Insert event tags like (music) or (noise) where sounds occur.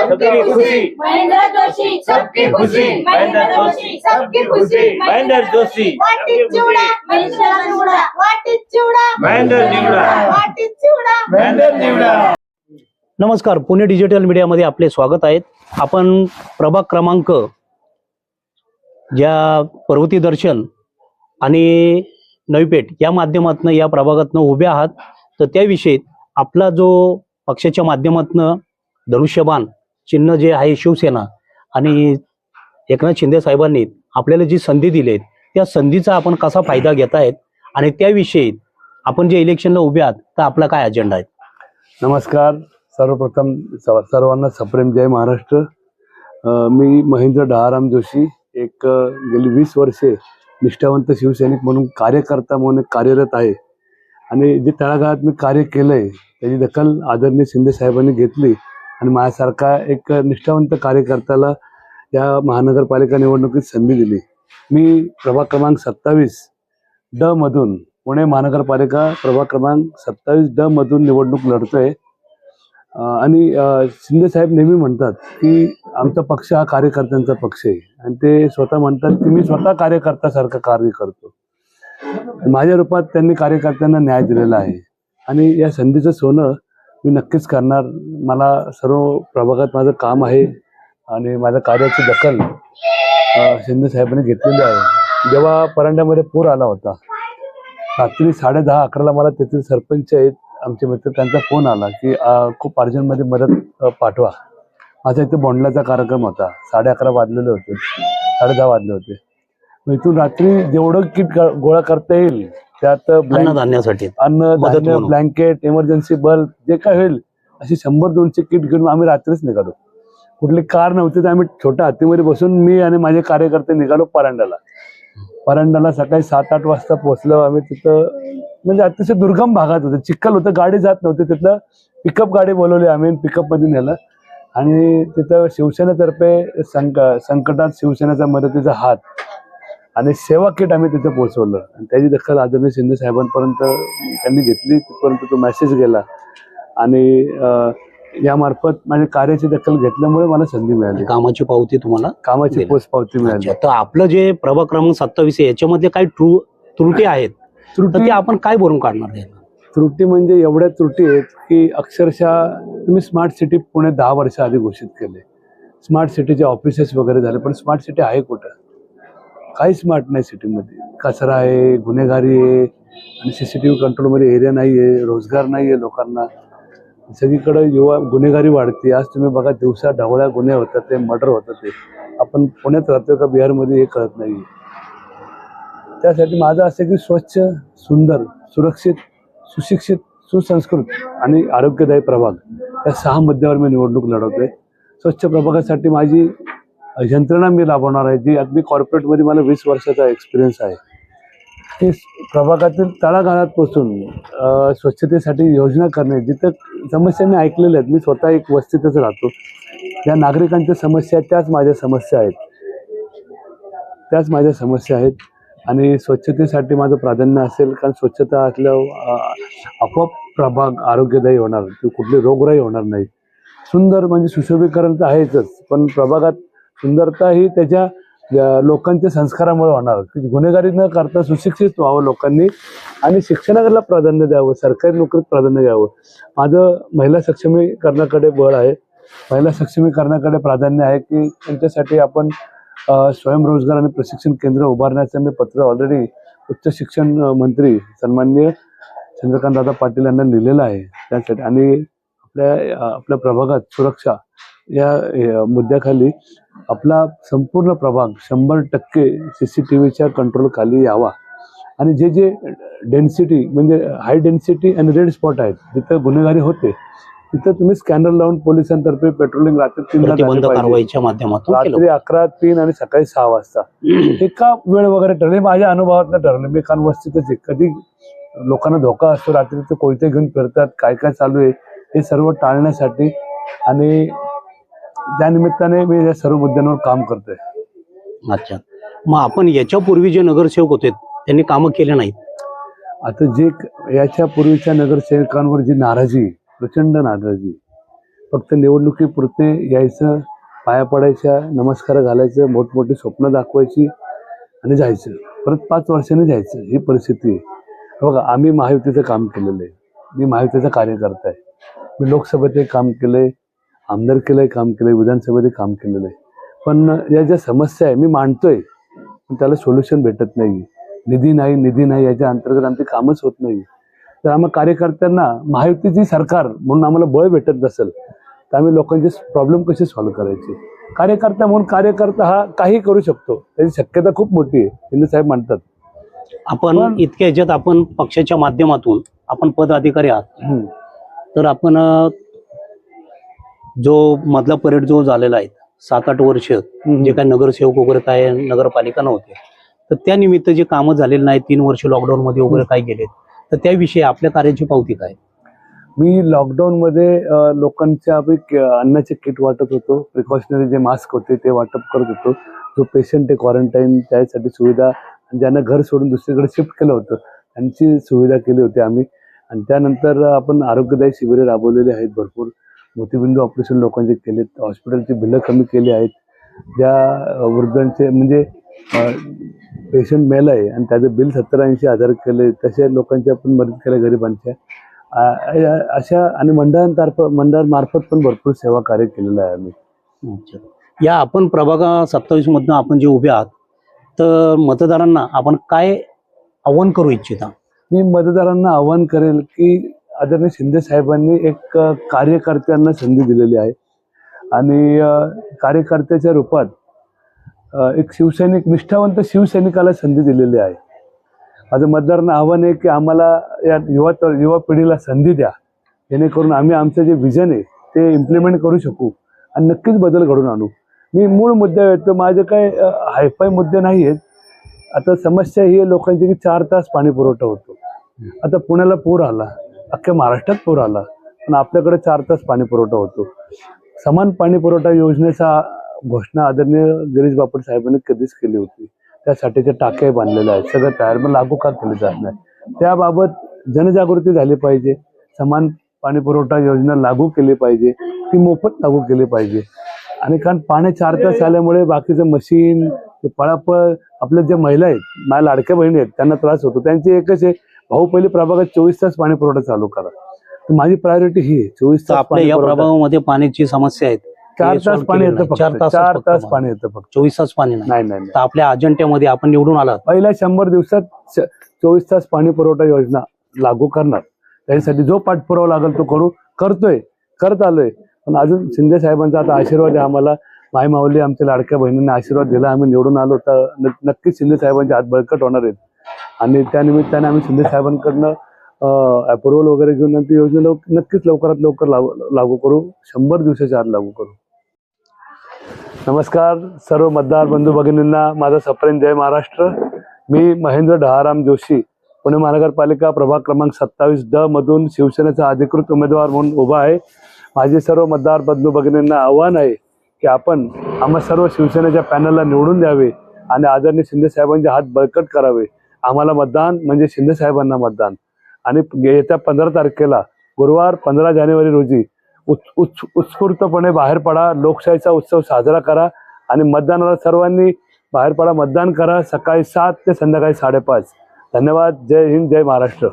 सबकी खुशी। महेंद्र जोशी सबकी खुशी। महेंद्र जोशी सबकी खुशी। महेंद्र जोशी। वाटीत चिवडा महेंद्र वाटीत चिवडा। महेंद्र. वाटीत चिवडा। महेंद्र निवडा। नमस्कार पुणे डिजिटल मीडियामध्ये आपले स्वागत आहेत आपण प्रभाग क्रमांक ज्या पर्वती दर्शन आणि नवीपेठ या माध्यमातून या प्रभागातनं उभे आहात तर त्याविषयी आपला जो पक्षाच्या माध्यमातनं धनुष्यबाण चिन्ह जे आहे शिवसेना आणि एकनाथ शिंदे साहेबांनी आपल्याला जी संधी दिली आहे त्या संधीचा आपण कसा फायदा घेत आहेत आणि त्याविषयी आपण जे इलेक्शनला उभे आहात तर आपला काय अजेंडा आहे? नमस्कार. सर्वप्रथम स- सर्वांना सप्रेम जय महाराष्ट्र. मी महेंद्र डहाराम जोशी एक गेली वीस वर्षे निष्ठावंत शिवसैनिक म्हणून कार्यकर्ता म्हणून कार्यरत आहे. आणि जे तळागाळात मी कार्य केलंय त्याची दखल आदरणीय शिंदे साहेबांनी घेतली. आणि माझ्यासारखा एक निष्ठावंत कार्यकर्त्याला या महानगरपालिका निवडणुकीत संधी दिली. मी प्रभाग क्रमांक सत्तावीस ड मधून पुणे महानगरपालिका प्रभाग क्रमांक सत्तावीस ड मधून निवडणूक लढतोय. आणि शिंदेसाहेब शिंदे साहेब नेहमी म्हणतात की आमचा पक्ष हा कार्यकर्त्यांचा पक्ष आहे. आणि ते स्वतः म्हणतात की मी स्वतः कार्यकर्त्यासारखं कार्य करतो. माझ्या रूपात त्यांनी कार्यकर्त्यांना न्याय दिलेला आहे. आणि या संधीचं सोनं मी नक्कीच करणार. मला सर्व प्रभागात माझं काम आहे आणि माझ्या कार्याची दखल शिंदे साहेबांनी घेतलेली आहे. जेव्हा परांड्यामध्ये पूर आला होता रात्री साडे दहा अकराला मला तेथील सरपंच आहेत आमचे मित्र त्यांचा फोन आला की खूप अर्जंटमध्ये मदत पाठवा. माझा इथे बोंडल्याचा कार्यक्रम होता. साडे अकरा वाजलेले होते. साडे दहा वाजले होते. मग इथून रात्री जेवढं किट ग- गोळा करता येईल त्यात अन्नधान्यासाठी. अन्न मदत धान्य म्हणून. ब्लँकेट इमर्जन्सी बल्ब जे काय होईल अशी शंभर दोनशे किट घेऊन आम्ही रात्रीच निघालो. कुठली कार नव्हती तर आम्ही छोट्या हातीमध्ये बसून मी आणि माझे कार्यकर्ते निघालो परांड्याला. परांड्याला सकाळी सात आठ वाजता पोहोचलो. आम्ही तिथं म्हणजे अतिशय दुर्गम भागात होतं. चिखल होतं गाडी जात नव्हती. तिथलं पिकअप गाडी बोलवली आम्ही पिकअपमध्ये नेलं. आणि तिथं शिवसेनेतर्फे संक संकटात शिवसेनेचा मदतीचा हात आणि सेवा किट आम्ही तिथे पोहोचवलं. आणि त्याची दखल आदरणीय शिंदे साहेबांपर्यंत त्यांनी घेतली तिथपर्यंत तो मेसेज गेला. आणि यामार्फत माझ्या कार्याची दखल घेतल्यामुळे मला संधी मिळाली. कामाची पावती तुम्हाला कामाची दिली. पोच पावती मिळाली. तर आपलं जे प्रभाग क्रमांक सत्तावीस आहे याच्यामध्ये काही ट्रू त्रुटी आहेत तर त्रुटी ते आपण काय भरून काढणार आहे? त्रुटी म्हणजे एवढ्या त्रुटी आहेत की अक्षरशः तुम्ही स्मार्ट सिटी पुणे दहा वर्ष आधी घोषित केले. स्मार्ट सिटीचे ऑफिसेस वगैरे झाले पण स्मार्ट सिटी आहे कुठं? काही स्मार्ट नाही सिटीमध्ये. कचरा आहे गुन्हेगारी आहे आणि सी सी टी व्ही कंट्रोलमध्ये एरिया नाही आहे रोजगार नाही आहे लोकांना. सगळीकडे युवा गुन्हेगारी वाढते. आज तुम्ही बघा दिवसा ढवळ्या गुन्हे होतात ते मर्डर होतात ते. आपण पुण्यात राहतोय का बिहारमध्ये हे कळत नाही त्यासाठी माझं असं की स्वच्छ सुंदर सुरक्षित सुशिक्षित सुसंस्कृत आणि आरोग्यदायी प्रभाग या सहा मुद्द्यावर मी निवडणूक लढवतोय. स्वच्छ प्रभागासाठी माझी यंत्रणा मी राबवणार आहे जी अगदी कॉर्पोरेटमध्ये मला वीस वर्षाचा एक्सपिरियन्स आहे. की प्रभागातील तळागाळातपासून बसून स्वच्छतेसाठी योजना करणे जिथं समस्या मी ऐकलेल्या आहेत मी स्वतः एक वस्तीतच राहतो. ज्या नागरिकांच्या समस्या आहेत त्याच माझ्या समस्या आहेत. त्याच माझ्या समस्या आहेत. आणि स्वच्छतेसाठी माझं प्राधान्य असेल कारण स्वच्छता असल्यावर आपोआप प्रभाग आरोग्यदायी होणार ती कुठली रोगराई होणार नाही. सुंदर म्हणजे सुशोभीकरण तर आहेच पण प्रभागात सुंदरता ही त्याच्या लोकांच्या संस्कारामुळे होणार. की गुन्हेगारी न करता सुशिक्षित व्हावं लोकांनी आणि शिक्षणाला प्राधान्य द्यावं सरकारी नोकरीत प्राधान्य द्यावं. माझं महिला सक्षमीकरणाकडे बळ आहे. महिला सक्षमीकरणाकडे प्राधान्य आहे की त्यांच्यासाठी आपण स्वयंरोजगार आणि प्रशिक्षण केंद्र उभारण्याचं मी पत्र ऑलरेडी उच्च शिक्षण मंत्री सन्मान्य चंद्रकांत दादा पाटील यांना लिहिलेलं आहे. त्यासाठी आणि आपल्या आपल्या प्रभागात सुरक्षा या मुद्द्याखाली आपला संपूर्ण प्रभाग शंभर टक्के सी सी टी व्हीच्या कंट्रोलखाली यावा. आणि जे जे डेन्सिटी म्हणजे हाय डेन्सिटी आणि रेड स्पॉट आहेत जिथं गुन्हेगारी होते तिथं तुम्ही स्कॅनर लावून पोलिसांतर्फे पेट्रोलिंग रात्री केलं रात्री अकरा तीन आणि सकाळी सहा वाजता. (clears throat) एका वेळ वगैरे ठरले माझ्या अनुभवात ठरलं. मी कान वस्तीतच कधी लोकांना धोका असतो रात्री ते कोयते घेऊन फिरतात काय काय चालू आहे हे सर्व टाळण्यासाठी आणि त्या निमित्ताने मी या सर्व मुद्द्यांवर काम करतोय. अच्छा. मग आपण याच्यापूर्वी जे नगरसेवक होते त्यांनी कामं केले नाहीत? आता जे क- याच्या पूर्वीच्या नगरसेवकांवर जी नाराजी प्रचंड नाराजी फक्त निवडणुकीपुरते यायचं पाया पडायच्या नमस्कार घालायचं मोठमोठी स्वप्न दाखवायची आणि जायचं. परत पाच वर्षांनी जायचं ही परिस्थिती. आहे बघा आम्ही महायुतीचं काम केलेलं आहे. मी महायुतीचा कार्यकर्ता आहे. मी लोकसभेतही काम केलंय आमदारकीलाही काम केलंय विधानसभेतही काम केलेलं आहे. पण या ज्या समस्या आहे मी मांडतोय पण त्याला सोल्युशन भेटत नाही निधी नाही निधी नाही याच्या अंतर्गत आमची कामच होत नाही तर आम्हा कार्यकर्त्यांना महायुतीची सरकार म्हणून आम्हाला बळ भेटत नसेल तर आम्ही लोकांचे प्रॉब्लेम कसे सॉल्व्ह करायचे? कार्यकर्ता म्हणून कार्यकर्ता हा काही करू शकतो. त्याची शक्यता खूप मोठी आहे शिंदे साहेब म्हणतात. आपण पण- इतक्या ह्याच्यात आपण पक्षाच्या माध्यमातून आपण पदाधिकारी आहात. तर आपण जो मधला परेड जो झालेला आहे सात आठ वर्ष जे काही नगरसेवक वगैरे काय नगरपालिका नव्हते. तर त्या निमित्त जे कामं झालेली नाही तीन वर्ष लॉकडाऊन मध्ये वगैरे काय गेलेत तर त्याविषयी आपल्या कार्याची पावती काय? मी लॉकडाऊनमध्ये अ, लोकांच्या अन्नाचे किट वाटत होतो. प्रिकॉशनरी जे मास्क होते ते वाटप करत होतो. जो पेशंट आहे क्वारंटाईन त्यासाठी सुविधा ज्यांना घर सोडून दुसरीकडे शिफ्ट केलं होतं त्यांची सुविधा केली होती आम्ही. आणि त्यानंतर आपण आरोग्यदायी शिबिरे राबवलेली आहेत भरपूर. मोतीबिंदू ऑपरेशन लोकांचे केलेत हॉस्पिटलची बिलं कमी केली आहेत. ज्या वृद्धांचे म्हणजे पेशंट मेल आहे आणि त्याचं बिल सत्तर ऐंशी हजार केले तसे लोकांची आपण मदत केल्या गरिबांच्या अशा आणि मंडळांतर्फ मंडळांमार्फत पण भरपूर सेवा कार्य केलेलं आहे आम्ही. अच्छा. या आपण प्रभाग सत्तावीस मधनं आपण जे उभे आहात तर मतदारांना आपण काय आव्हान करू इच्छिता? मी मतदारांना आवाहन करेल की आदरणीय शिंदे साहेबांनी एक कार्यकर्त्यांना संधी दिलेली आहे. आणि कार्यकर्त्याच्या रूपात एक शिवसैनिक निष्ठावंत शिवसैनिकाला संधी दिलेली आहे. माझं मतदारांना आव्हान आहे की आम्हाला या युवा तर- युवा पिढीला संधी द्या. जेणेकरून आम्ही आमचं जे विजन आहे ते इम्प्लिमेंट करू शकू आणि नक्कीच बदल घडून आणू. मी मूळ मुद्दा येतो माझे काय हायफाय मुद्दे नाही आहेत. आता समस्या ही आहे लोकांची की चार तास पाणी पुरवठा होतो. आता पुण्याला पूर आला. अख्ख्या महाराष्ट्रात पूर आला. पण आपल्याकडे चार तास पाणी पुरवठा होतो. समान पाणी पुरवठा योजनेचा घोषणा आदरणीय गिरीश बापट साहेबांनी कधीच केली होती. त्यासाठीच्या टाक्या बांधलेल्या आहेत. सगळं तयार मग लागू का केले जात नाही. त्याबाबत जनजागृती झाली पाहिजे. समान पाणी पुरवठा योजना लागू केली पाहिजे. ती मोफत लागू केली पाहिजे. आणि कारण पाणी चार तास आल्यामुळे बाकीचं मशीन ते पळापळ आपल्या ज्या महिला आहेत माझ्या लाडक्या बहिणी आहेत त्यांना त्रास होतो. त्यांची एकच आहे भाऊ पहिले प्रभागात चोवीस तास पाणी पुरवठा चालू करा. तर माझी प्रायोरिटी ही आहे चोवीस तास आपल्या पाणी या. प्रभागामध्ये पाण्याची समस्या आहेत. चार तास पाणी येतं. चार तासच चार तास पाणी. येतं फक्त. चोवीस तास पाणी नाही. नाही नाही नाही. तर आपल्या अजेंड्यामध्ये आपण निवडून आलात. पहिल्या शंभर दिवसात च- चोवीस तास पाणी पुरवठा योजना लागू करणार. त्याच्यासाठी जो पाठपुरावा लागेल तो करू करतोय करत आलोय. पण अजून शिंदे साहेबांचा आता आशीर्वाद आहे आम्हाला. माय माऊली आमच्या लाडक्या बहिणींना आशीर्वाद दिला. आम्ही निवडून आलो तर न- नक्कीच शिंदे साहेबांचे हात बळकट होणार आहेत. आणि त्या निमित्ताने आम्ही शिंदे साहेबांकडनं अप्रुव्हल वगैरे घेऊन ती योजना लव- नक्कीच लवकरात लवकर लागू लागू करू. शंभर दिवसाच्या आत लागू करू. नमस्कार सर्व मतदार बंधू भगिनींना. माझा सप्रेम जय महाराष्ट्र. मी महेंद्र डहाराम जोशी पुणे महानगरपालिका प्रभाग क्रमांक सत्तावीस ड मधून शिवसेनेचा अधिकृत उमेदवार म्हणून उभा आहे. माझे सर्व मतदार बंधू भगिनींना आव्हान आहे की आपण आम्हा सर्व शिवसेनेच्या पॅनलला निवडून द्यावे आणि आदरणीय शिंदे साहेबांचे हात बळकट करावे. आम्हाला मतदान म्हणजे शिंदे साहेबांना मतदान. आणि येत्या पंधरा तारखेला गुरुवार पंधरा जानेवारी रोजी उत् उत् उत्स्फूर्तपणे बाहेर पडा लोकशाहीचा उत्सव साजरा करा आणि मतदानाला सर्वांनी बाहेर पडा मतदान करा सकाळी सात ते संध्याकाळी साडेपाच. धन्यवाद. जय हिंद जय महाराष्ट्र.